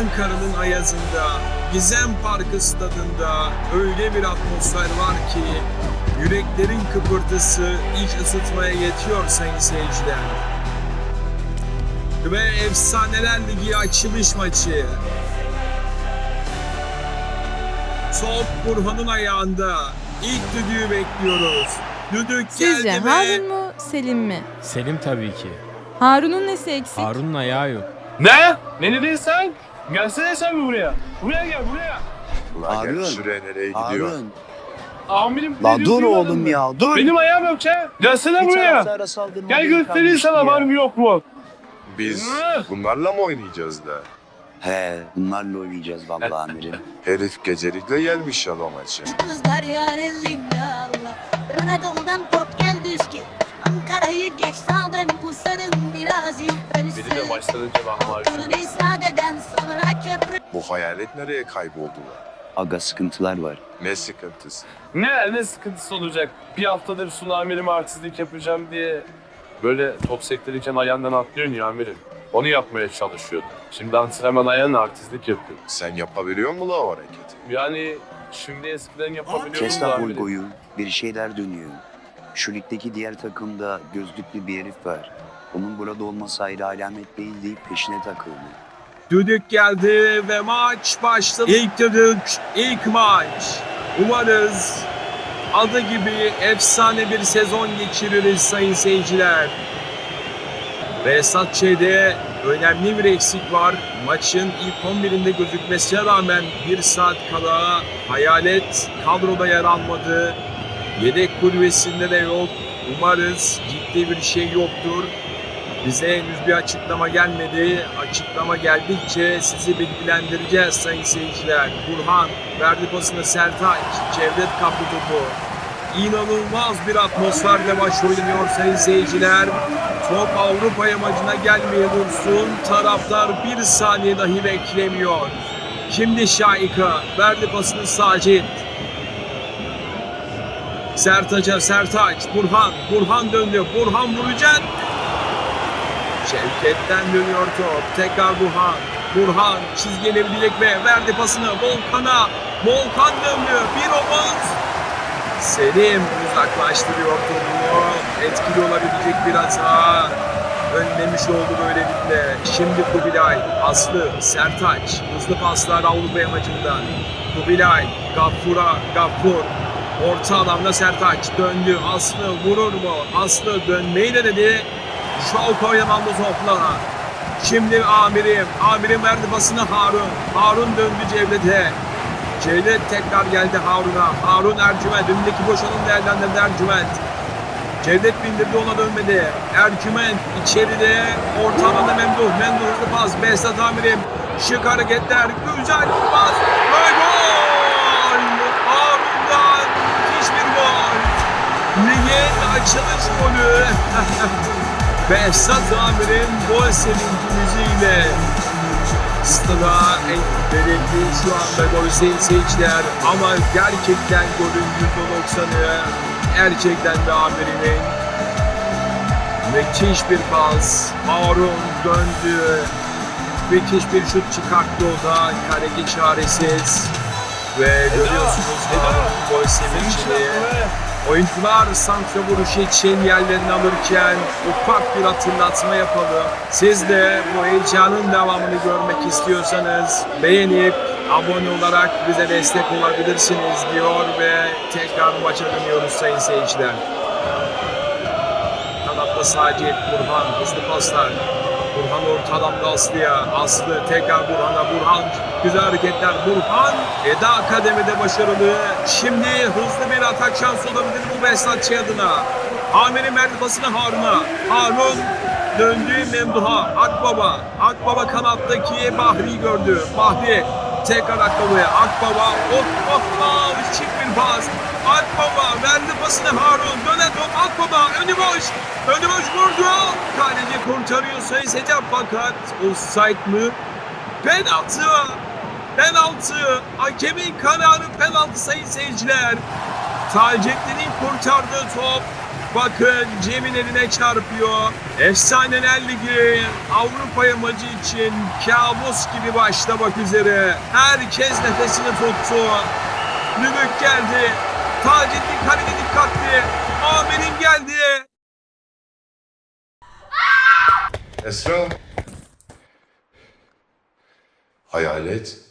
Ankara'nın ayazında, Gizem Parkı stadında öyle bir atmosfer var ki yüreklerin kıpırtısı iç ısıtmaya yetiyor sayın seyirciler. Ve Efsaneler Ligi açılış maçı. Top Burhan'ın ayağında. İlk düdüğü bekliyoruz. Düdük Sizce geldi ve Harun mu Selim mi? Selim tabii ki. Harun'un nesi eksik? Harun'un ayağı yok. Ne? Ne dedin sen? Gelsene sen mi buraya? Buraya gel buraya. Ulan gel Harun. şuraya nereye gidiyor? Harun. Amirim ne La diyor, dur duymadın oğlum mı? ya dur. Benim ayağım yok ya. Gelsene buraya. Gel göstereyim sana ya. var mı yok mu? Biz Hı. bunlarla mı oynayacağız da? He bunlarla oynayacağız vallahi amirim. Herif gecelikle gelmiş ya o maçı. Kızlar yarelinde Allah Anadolu'dan top geldi üskü Ankara'yı geç sağdan kusarım biraz yukarısı Biri de maçtan önce lahmacun. Bu hayalet nereye kayboldular? Aga sıkıntılar var. Ne sıkıntısı? Ne ne sıkıntısı olacak? Bir haftadır Sunu amirim artistlik yapacağım diye böyle top sektirirken ayağından atlıyorsun ya amirim. Onu yapmaya çalışıyordu. Şimdi antrenman ayağına artistlik yapıyor. Sen yapabiliyor musun la o hareketi? Yani şimdi eskiden yapabiliyordum Kes da la amirim. Golgo'yu. Bir şeyler dönüyor. Şu ligdeki diğer takımda gözlüklü bir herif var. Onun burada olması ayrı alamet değil deyip peşine takıldı. Düdük geldi ve maç başladı. İlk düdük, ilk maç. Umarız adı gibi efsane bir sezon geçiririz sayın seyirciler. Ve Esat Ç'de önemli bir eksik var. Maçın ilk 11'inde gözükmesine rağmen bir saat kala Hayalet kadroda yer almadı. Yedek kulübesinde de yok. Umarız ciddi bir şey yoktur. Bize henüz bir açıklama gelmedi. Açıklama geldikçe sizi bilgilendireceğiz sayın seyirciler. Burhan verdi pasını Sertaç. Cevdet kaptı topu. İnanılmaz bir atmosferle maç oynanıyor sayın seyirciler. Top Avrupa yamacına gelmeye dursun. Taraftar bir saniye dahi beklemiyor. Şimdi Şahika verdi pasını Sacit. Sertaç'a Sertaç. Burhan. Burhan döndü. Burhan vuracak. Şevket'ten dönüyor top. Tekrar Burhan. Burhan çizgiye bilecek ve verdi pasını Volkan'a. Volkan döndü. Bir omuz. Selim uzaklaştırıyor topu. Etkili olabilecek bir hata. Önlemiş oldu böylelikle. Şimdi Kubilay, Aslı, Sertaç. Hızlı paslar Avrupa yamacından. Kubilay, Gaffur'a, Gaffur. Orta alanda Sertaç döndü. Aslı vurur mu? Aslı dönmeyi de dedi. Şok oynanandı topla. Şimdi amirim. Amirim verdi pasını Harun. Harun döndü Cevdet'e. Cevdet tekrar geldi Harun'a. Harun Ercüment. Önündeki boş alanı değerlendirdi Ercüment. Cevdet bindirdi ona dönmedi. Ercüment içeride orta alanda Memduh. Memduh hızlı pas. Behzat amirim. Şık hareketler. Güzel pas. Açılış golü. Behzat amirin gol sevinci müziğiyle Stada verildi şu anda gol seyirciler ama gerçekten golün %90'ı gerçekten de amirinin müthiş bir pas. Harun döndü. Müthiş bir şut çıkarttı o da. Kaleci çaresiz. Ve görüyorsunuz Harun gol sevincini Oyuncular santra vuruşu için yerlerini alırken ufak bir hatırlatma yapalım. Siz de bu heyecanın devamını görmek istiyorsanız beğenip abone olarak bize destek olabilirsiniz diyor ve tekrar maça dönüyoruz sayın seyirciler. Kanatta Sacit, Burhan hızlı paslar. Burhan orta alanda Aslı'ya. Aslı tekrar Burhan'a. Burhan güzel hareketler. Burhan Eda Akademi'de başarılı. Şimdi hızlı bir atak şansı olabilir bu Behzatçı adına. Amir'in verdi pasını Harun'a. Harun döndü Memduh'a. Akbaba. Akbaba kanattaki Bahri'yi gördü. Bahri tekrar Akbaba'ya. Akbaba. Hop hop hop. Çift bir pas. Akbaba verdi pasını Harun. Dönen top Akbaba. Önü boş. Önü boş vurdu. Kaleci kurtarıyor Sayın Secap fakat offside mı? Penaltı. Penaltı. Hakemin kararı penaltı sayın seyirciler. Taceddin'in kurtardığı top. Bakın Cem'in eline çarpıyor. Efsaneler Ligi Avrupa yamacı için kabus gibi başlamak üzere. Herkes nefesini tuttu. Lübük geldi. Taceddin kalede dikkatli. Amir'in geldi. Esra. Hayalet.